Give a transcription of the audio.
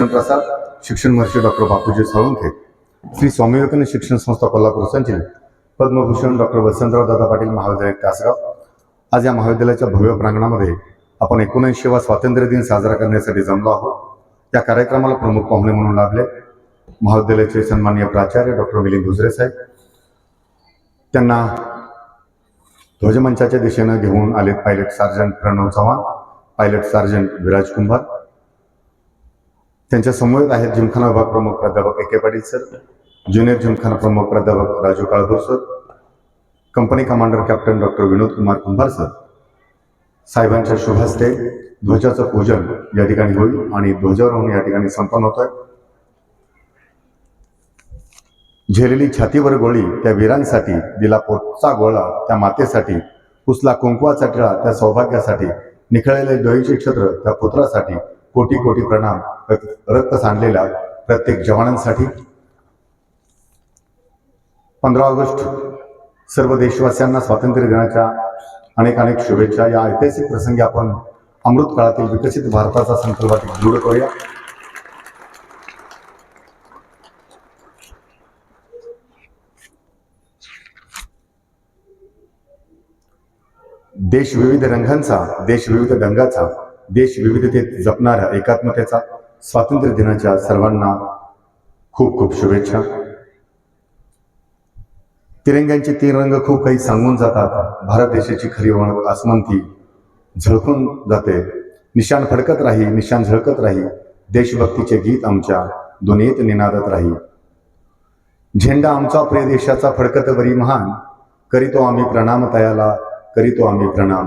शिक्षण प्रसाद शिक्षण महर्षी डॉक्टर बापूजी साळुंखे श्री स्वामी विवेकानंद शिक्षण संस्था कोल्हापूर संचलित पद्मभूषण डॉक्टर वसंतराव दादा पाटील महाविद्यालय कासगाव आज या महाविद्यालयाच्या भव्य प्रांगणामध्ये आपण एकोणऐंशीवा स्वातंत्र्य दिन साजरा करण्यासाठी जमलो आहोत. या कार्यक्रमाला प्रमुख पाहुणे म्हणून लाभले महाविद्यालयाचे सन्माननीय प्राचार्य डॉक्टर मिलिंद हुजरे साहेब. त्यांना ध्वजमंचाच्या दिशेनं घेऊन आले pilot sergeant Pranav Chavan pilot sergeant Viraj Kumbhar त्यांच्यासमोर आहेत जिमखाना विभाग प्रमुख प्राध्यापक A K Patil sir junior gymkhana प्रमुख प्राध्यापक Raju Kalbhor sir company commander captain doctor Vinod Kumar Kumbhar sir. साहेबांच्या शुभहस्ते ध्वजाचं पूजन या ठिकाणी होईल आणि ध्वजारोहण या ठिकाणी संपन्न होत आहे झेलेली छातीवर गोळी त्या वीरांसाठी दिला पोटचा गोळा त्या मातेसाठी पुसला कुंकवाचा टिळा त्या सौभाग्यासाठी निखळलेले डोईचे क्षेत्र त्या पुत्रासाठी कोटी कोटी प्रणाम. रक्त- सांडलेल्या प्रत्येक जवानांसाठी. पंधरा ऑगस्ट सर्व देशवासियांना स्वातंत्र्य दिनाच्या अनेक अनेक शुभेच्छा. या ऐतिहासिक प्रसंगी आपण अमृत काळातील विकसित भारताचा संकल्प दृढ करूया. देश विविध रंगांचा देश विविध गंगाचा देश विविधतेत जपणाऱ्या एकात्मतेचा स्वातंत्र्य दिनाच्या सर्वांना खूप खूप शुभेच्छा. तिरंग्यांचे तीन रंग खूप काही सांगून जातात. भारत देशाची खरी ओळख आसमंती झळकून जाते. निशाण फडकत राही निशाण झळकत राही. देशभक्तीचे गीत आमच्या दुनियेत निनादत राही. झेंडा आमचा प्रिय देशाचा फडकत वरी महान. करीतो आम्ही प्रणाम तयाला करीतो आम्ही प्रणाम.